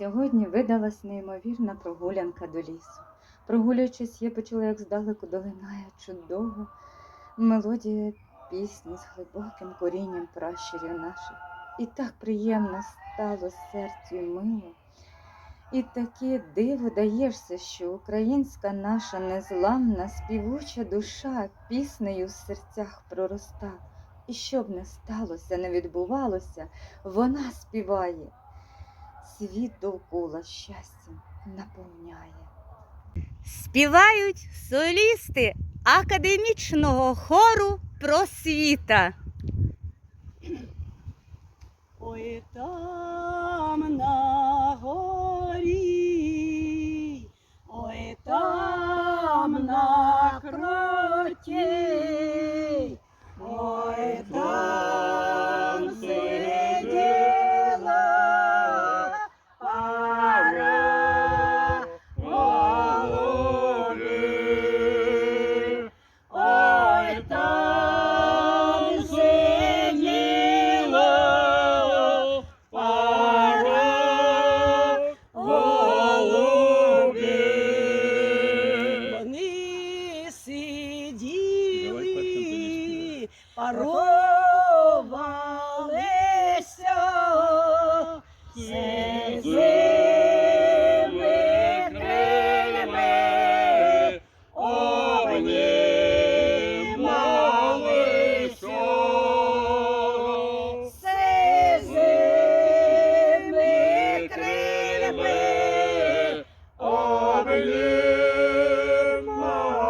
Сьогодні видалась неймовірна прогулянка до лісу. Прогулюючись, я почула, як здалеку долинає чудова мелодія пісні з глибоким корінням пращурів наших. І так приємно стало серцю мило. І таке диво даєшся, що українська наша незламна співуча душа піснею в серцях пророста. І що б не сталося, не відбувалося, вона співає. Світ довкола щастям наповняє. Співають солісти академічного хору просвіта. Ой там на горі, ой там на кроті,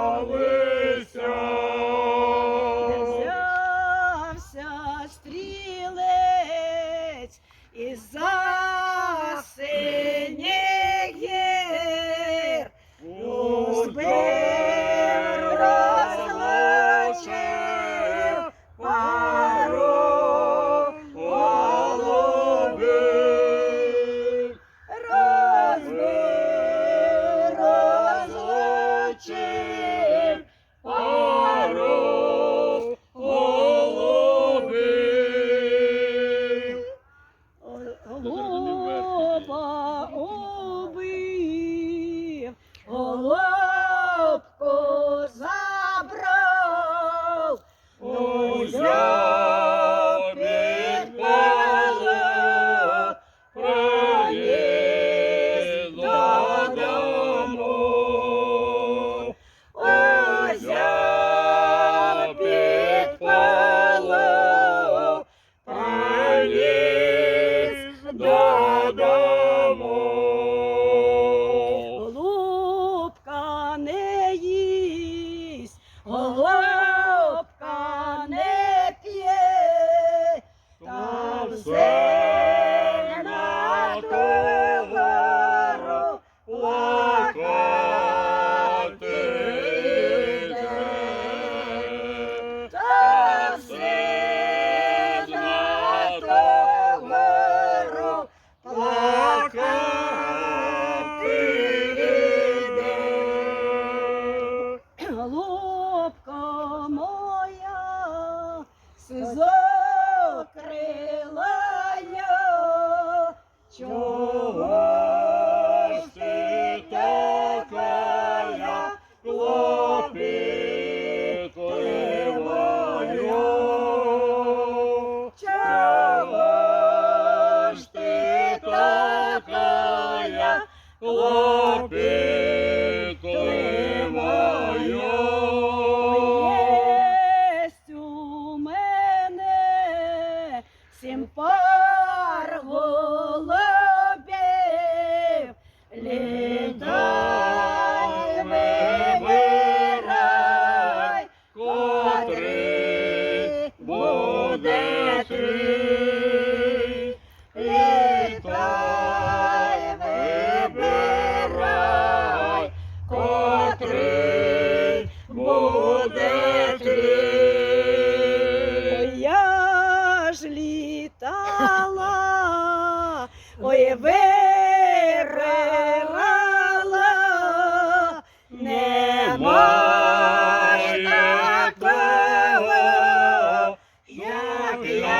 обнімалися. Взявся стрілець із-за синіх love. Голубка моя, сизо крилая, through. Yeah.